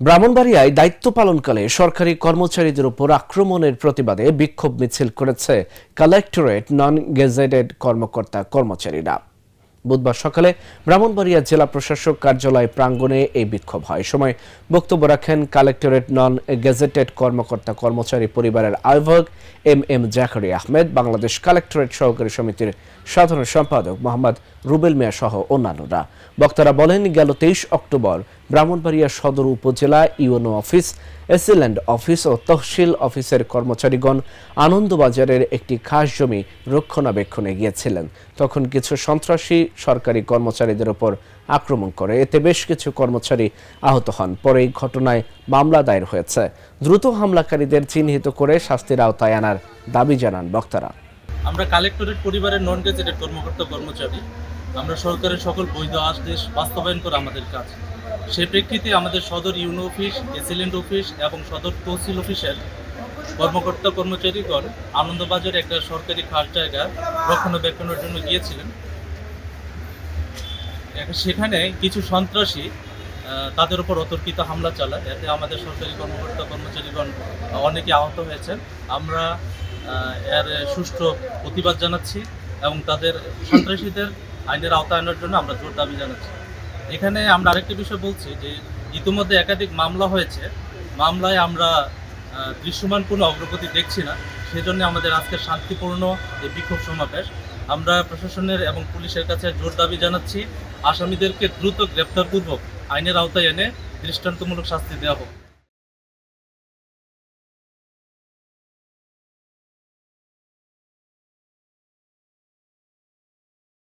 ব্রাহ্মণবাড়িয়ায় দায়িত্ব পালনকালে সরকারি কর্মচারীদের উপর আক্রমণের প্রতিবাদে বিক্ষোভ মিছিল করেছে কালেক্টরেট নন গেজেটেড কর্মকর্তা কর্মচারীরা। বুধবার সকালে ব্রাহ্মণবাড়িয়া জেলা প্রশাসক কার্যালয় প্রাঙ্গণে এই বিক্ষোভ হয়। সময় বক্তব্য রাখেন কালেক্টরেট নন গেজেটেড কর্মকর্তা কর্মচারী পরিবারের আহ্বায়ক M M Zakari Ahmed, Bangladesh collectorate সহকারী সমিতির সাধারণ সম্পাদক মোহাম্মদ রুবেল মিয়া সহ অন্যান্যরা। বক্তারা বলেন, গেল তেইশ অক্টোবর ব্রাহ্মণবাড়িয়া সদর উপজেলা UNO office, AC land office ও তহসিল অফিসের কর্মচারীগণ আনন্দবাজারের একটি খাস জমি রক্ষণাবেক্ষণে গিয়েছিলেন। তখন কিছু সন্ত্রাসী সরকারি কর্মচারীদের উপর আক্রমণ করে, এতে বেশ কিছু কর্মচারী আহত হন। পরে এই ঘটনায় মামলা দায়ের হয়েছে। দ্রুত হামলাকারীদের চিহ্নিত করে শাস্তির আওতায় আনার দাবি জানান বক্তারা। আমরা কালেক্টরেট পরিবারের নন গেজেটেড কর্মকর্তা কর্মচারী। আমরা সরকারের সকল বৈধ আদেশ বাস্তবায়ন করা আমাদের কাজ। সেই প্রেক্ষিতে আমাদের সদর ইউনো অফিস, এসিলেন্ট অফিস এবং সদর তহসিল অফিসের কর্মকর্তা কর্মচারীগণ আনন্দবাজারে একটা সরকারি খাস জায়গা রক্ষণাবেক্ষণের জন্য গিয়েছিলেন। সেখানে কিছু সন্ত্রাসী তাদের উপর অতর্কিত হামলা চালায়। এতে আমাদের সরকারি কর্মকর্তা কর্মচারীগণ অনেকে আহত হয়েছেন। আমরা এর সুষ্ঠু প্রতিবাদ জানাচ্ছি এবং তাদের সন্ত্রাসীদের আইনের আওতায় আনার জন্য আমরা জোর দাবি জানাচ্ছি। এখানে আমরা আরেকটি বিষয় বলছি যে ইতিমধ্যে একাধিক মামলা হয়েছে। মামলায় আমরা দৃশ্যমান কোনো অগ্রগতি দেখছি না। সেজন্য আমাদের আজকে শান্তিপূর্ণ এই বিক্ষোভ সমাবেশ। আমরা প্রশাসনের এবং পুলিশের কাছে জোর দাবি জানাচ্ছি, আসামিদেরকে দ্রুত গ্রেপ্তারপূর্বক আইনের আওতায় এনে দৃষ্টান্তমূলক শাস্তি দেওয়া হোক।